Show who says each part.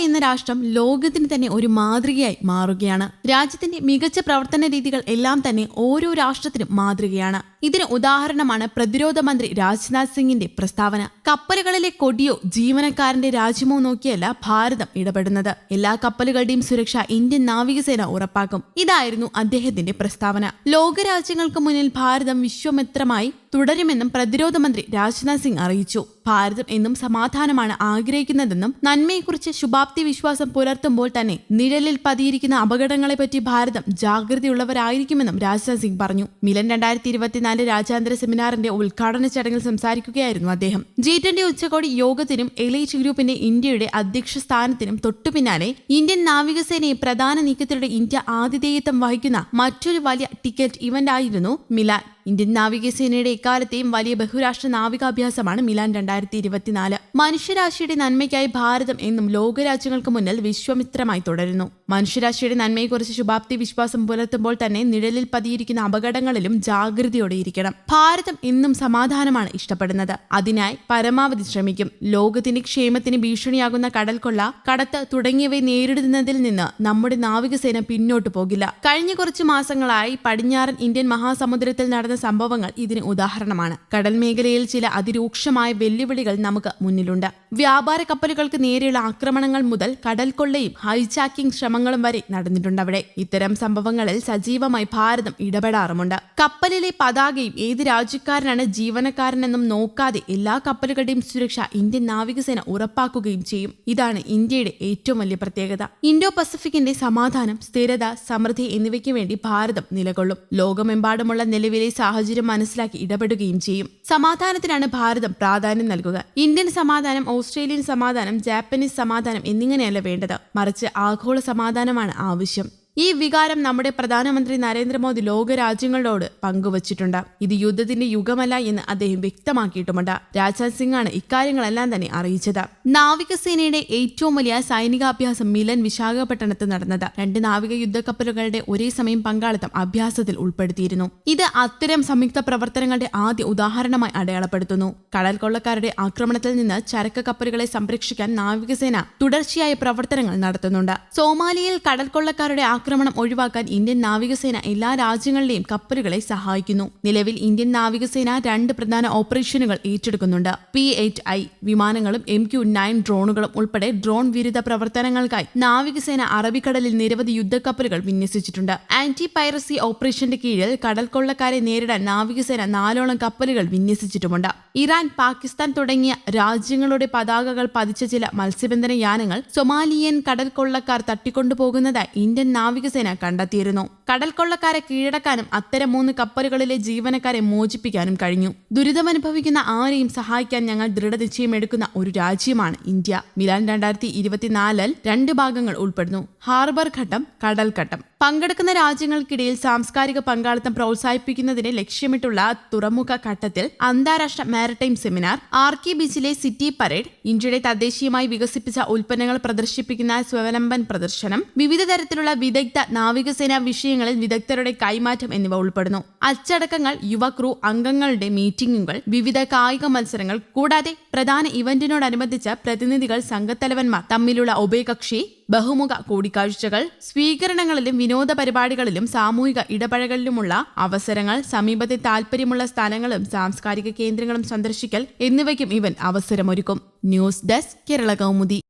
Speaker 1: എന്ന രാഷ്ട്രം ലോകത്തിന് തന്നെ ഒരു മാതൃകയായി മാറുകയാണ്. രാജ്യത്തിന്റെ മികച്ച പ്രവർത്തന രീതികൾ എല്ലാം തന്നെ ഓരോ രാഷ്ട്രത്തിനും മാതൃകയാണ്. ഇതിന് ഉദാഹരണമാണ് പ്രതിരോധ മന്ത്രി രാജ്നാഥ് സിംഗിന്റെ പ്രസ്താവന. കപ്പലുകളിലെ കൊടിയോ ജീവനക്കാരന്റെ രാജ്യമോ നോക്കിയല്ല ഭാരതം ഇടപെടുന്നത്. എല്ലാ കപ്പലുകളുടെയും സുരക്ഷ ഇന്ത്യൻ നാവികസേന ഉറപ്പാക്കും. ഇതായിരുന്നു അദ്ദേഹത്തിന്റെ പ്രസ്താവന. ലോകരാജ്യങ്ങൾക്ക് മുന്നിൽ ഭാരതം വിശ്വമിത്രമായി തുടരുമെന്നും പ്രതിരോധ മന്ത്രി രാജ്നാഥ് സിംഗ് അറിയിച്ചു. ഭാരതം എന്നും സമാധാനമാണ് ആഗ്രഹിക്കുന്നതെന്നും നന്മയെക്കുറിച്ച് ശുഭാപ്തി വിശ്വാസം പുലർത്തുമ്പോൾ തന്നെ നിഴലിൽ പതിയിരിക്കുന്ന അപകടങ്ങളെപ്പറ്റി ഭാരതം ജാഗ്രതയുള്ളവരായിരിക്കുമെന്നും രാജ്നാഥ് സിംഗ് പറഞ്ഞു. മിലൻ രണ്ടായിരത്തി ഇരുപത്തിനാല് രാജ്യാന്തര സെമിനാറിന്റെ ഉദ്ഘാടന ചടങ്ങിൽ സംസാരിക്കുകയായിരുന്നു അദ്ദേഹം. ജി ട്വന്റി ഉച്ചകോടി യോഗത്തിനും എലൈറ്റ് ഗ്രൂപ്പിന്റെ ഇന്ത്യയുടെ അധ്യക്ഷ സ്ഥാനത്തിനും തൊട്ടുപിന്നാലെ ഇന്ത്യൻ നാവികസേനയെ പ്രധാന നീക്കത്തിലൂടെ ഇന്ത്യ ആതിഥേയത്വം വഹിക്കുന്ന മറ്റൊരു വലിയ ടിക്കറ്റ് ഇവന്റ് ആയിരുന്നു മിലാൻ ഇന്ത്യൻ നാവികസേനയുടെ എക്കാലത്തെയും വലിയ ബഹുരാഷ്ട്ര നാവികാഭ്യാസമാണ് മിലാൻ രണ്ടായിരത്തി ഇരുപത്തിനാല് മനുഷ്യരാശിയുടെ നന്മയ്ക്കായി ഭാരതം എന്നും ലോകരാജ്യങ്ങൾക്ക് മുന്നിൽ വിശ്വമിത്രമായി തുടരുന്നു. മനുഷ്യരാശിയുടെ നന്മയെക്കുറിച്ച് ശുഭാപ്തി വിശ്വാസം പുലർത്തുമ്പോൾ തന്നെ നിഴലിൽ പതിയിരിക്കുന്ന അപകടങ്ങളിലും ജാഗ്രതയോടെ ഇരിക്കണം. ഭാരതം എന്നും സമാധാനമാണ് ഇഷ്ടപ്പെടുന്നത്. അതിനായി പരമാവധി ശ്രമിക്കും. ലോകത്തിന്റെ ക്ഷേമത്തിന് ഭീഷണിയാകുന്ന കടൽക്കൊള്ള കടത്ത് തുടങ്ങിയവയെ നേരിടുന്നതിൽ നിന്ന് നമ്മുടെ നാവികസേന പിന്നോട്ടു പോകില്ല. കഴിഞ്ഞ കുറച്ച് മാസങ്ങളായി പടിഞ്ഞാറൻ ഇന്ത്യൻ മഹാസമുദ്രത്തിൽ നടന്ന സംഭവങ്ങൾ ഇതിന് ഉദാഹരണമാണ്. കടൽ മേഖലയിൽ ചില അതിരൂക്ഷമായ വെല്ലുവിളികൾ നമുക്ക് മുന്നിലുണ്ട്. വ്യാപാര കപ്പലുകൾക്ക് നേരെയുള്ള ആക്രമണങ്ങൾ മുതൽ കടൽ കൊള്ളയും ഹൈജാക്കിംഗ് ശ്രമങ്ങളും വരെ നടന്നിട്ടുണ്ട് അവിടെ. ഇത്തരം സംഭവങ്ങളിൽ സജീവമായി ഭാരതം ഇടപെടാറുമുണ്ട്. കപ്പലിലെ പതാകയും ഏത് രാജ്യക്കാരനാണ് ജീവനക്കാരനെന്നും നോക്കാതെ എല്ലാ കപ്പലുകളുടെയും സുരക്ഷ ഇന്ത്യൻ നാവികസേന ഉറപ്പാക്കുകയും ചെയ്യും. ഇതാണ് ഇന്ത്യയുടെ ഏറ്റവും വലിയ പ്രത്യേകത. ഇൻഡോ പസഫിക്കിന്റെ സമാധാനം സ്ഥിരത സമൃദ്ധി എന്നിവയ്ക്ക് വേണ്ടി ഭാരതം നിലകൊള്ളും. ലോകമെമ്പാടുമുള്ള നിലവിലെ സാഹചര്യം മനസ്സിലാക്കി ഇടപെടുകയും ചെയ്യും. സമാധാനത്തിനാണ് ഭാരതം പ്രാധാന്യം നൽകുക. ഇന്ത്യൻ സമാധാനം ഓസ്ട്രേലിയൻ സമാധാനം ജാപ്പനീസ് സമാധാനം എന്നിങ്ങനെയല്ല വേണ്ടത്. മറിച്ച് ആഗോള സമാധാനമാണ് ആവശ്യം. ഈ വികാരം നമ്മുടെ പ്രധാനമന്ത്രി നരേന്ദ്രമോദി ലോകരാജ്യങ്ങളോട് പങ്കുവച്ചിട്ടുണ്ട്. ഇത് യുദ്ധത്തിന്റെ യുഗമല്ല എന്ന് അദ്ദേഹം വ്യക്തമാക്കിയിട്ടുമുണ്ട്. രാജ്നാഥ് സിംഗ് ആണ് ഇക്കാര്യങ്ങളെല്ലാം തന്നെ അറിയിച്ചത്. നാവികസേനയുടെ ഏറ്റവും വലിയ സൈനികാഭ്യാസം മിലൻ വിശാഖപട്ടണത്ത് നടന്നത്. രണ്ട് നാവിക യുദ്ധക്കപ്പലുകളുടെ ഒരേ സമയം പങ്കാളിത്തം അഭ്യാസത്തിൽ ഉൾപ്പെടുത്തിയിരുന്നു. ഇത് അത്തരം സംയുക്ത പ്രവർത്തനങ്ങളുടെ ആദ്യ ഉദാഹരണമായി അടയാളപ്പെടുത്തുന്നു. കടൽ കൊള്ളക്കാരുടെ ആക്രമണത്തിൽ നിന്ന് ചരക്ക് കപ്പലുകളെ സംരക്ഷിക്കാൻ നാവികസേന തുടർച്ചയായ പ്രവർത്തനങ്ങൾ നടത്തുന്നുണ്ട്. സോമാലിയയിൽ കടൽ കൊള്ളക്കാരുടെ ആക്രമണം ഒഴിവാക്കാൻ ഇന്ത്യൻ നാവികസേന എല്ലാ രാജ്യങ്ങളിലെയും കപ്പലുകളെ സഹായിക്കുന്നു. നിലവിൽ ഇന്ത്യൻ നാവികസേന രണ്ട് പ്രധാന ഓപ്പറേഷനുകൾ ഏറ്റെടുക്കുന്നുണ്ട്. പി എയ്റ്റ് ഐ വിമാനങ്ങളും എം ക്യു നയൻ ഡ്രോണുകളും ഉൾപ്പെടെ ഡ്രോൺ വിരുദ്ധ പ്രവർത്തനങ്ങൾക്കായി നാവികസേന അറബിക്കടലിൽ നിരവധി യുദ്ധക്കപ്പലുകൾ വിന്യസിച്ചിട്ടുണ്ട്. ആന്റി പൈറസി ഓപ്പറേഷന്റെ കീഴിൽ കടൽ കൊള്ളക്കാരെ നേരിടാൻ നാവികസേന നാലോളം കപ്പലുകൾ വിന്യസിച്ചിട്ടുമുണ്ട്. ഇറാൻ പാകിസ്ഥാൻ തുടങ്ങിയ രാജ്യങ്ങളുടെ പതാകകൾ പതിച്ച ചില മത്സ്യബന്ധന യാനങ്ങൾ സൊമാലിയൻ കടൽ കൊള്ളക്കാർ തട്ടിക്കൊണ്ടുപോകുന്നതായി ഇന്ത്യൻ നാവികസേന കണ്ടെത്തിയിരുന്നു കടൽ കൊള്ളക്കാരെ കീഴടക്കാനും അത്തരം മൂന്ന് കപ്പലുകളിലെ ജീവനക്കാരെ മോചിപ്പിക്കാനും കഴിഞ്ഞു. ദുരിതമനുഭവിക്കുന്ന ആരെയും സഹായിക്കാൻ ഞങ്ങൾ ദൃഢനിശ്ചയം എടുക്കുന്ന ഒരു രാജ്യമാണ് ഇന്ത്യ. മിലാൻ രണ്ടായിരത്തി ഇരുപത്തിനാലിൽ രണ്ട് ഭാഗങ്ങൾ ഉൾപ്പെടുന്നു. ഹാർബർ ഘട്ടം കടൽഘട്ടം പങ്കെടുക്കുന്ന രാജ്യങ്ങൾക്കിടയിൽ സാംസ്കാരിക പങ്കാളിത്തം പ്രോത്സാഹിപ്പിക്കുന്നതിനെ ലക്ഷ്യമിട്ടുള്ള തുറമുഖ ഘട്ടത്തിൽ അന്താരാഷ്ട്ര മാരിടൈം സെമിനാർ ആർക്കി ബീച്ചിലെ സിറ്റി പരേഡ് ഇന്ത്യയുടെ തദ്ദേശീയമായി വികസിപ്പിച്ച ഉൽപ്പന്നങ്ങൾ പ്രദർശിപ്പിക്കുന്ന സ്വലംബൻ പ്രദർശനം വിവിധ തരത്തിലുള്ള വിദഗ്ധ നാവികസേന വിഷയങ്ങളിൽ വിദഗ്ധരുടെ കൈമാറ്റം എന്നിവ ഉൾപ്പെടുന്നു. അച്ചടക്കങ്ങൾ യുവ ക്രൂ അംഗങ്ങളുടെ മീറ്റിംഗുകൾ വിവിധ കായിക മത്സരങ്ങൾ കൂടാതെ പ്രധാന ഇവന്റിനോടനുബന്ധിച്ച് പ്രതിനിധികൾ സംഘത്തലവന്മാർ തമ്മിലുള്ള ഉഭയകക്ഷി ബഹുമുഖ കൂടിക്കാഴ്ചകൾ സ്വീകരണങ്ങളിലും വിനോദ പരിപാടികളിലും സാമൂഹിക ഇടപഴകലിലുമുള്ള അവസരങ്ങൾ സമീപത്തെ താൽപ്പര്യമുള്ള സ്ഥലങ്ങളും സാംസ്കാരിക കേന്ദ്രങ്ങളും സന്ദർശിക്കൽ എന്നിവയ്ക്കും ഇവൻ അവസരമൊരുക്കും. News desk Kerala Kaumudi.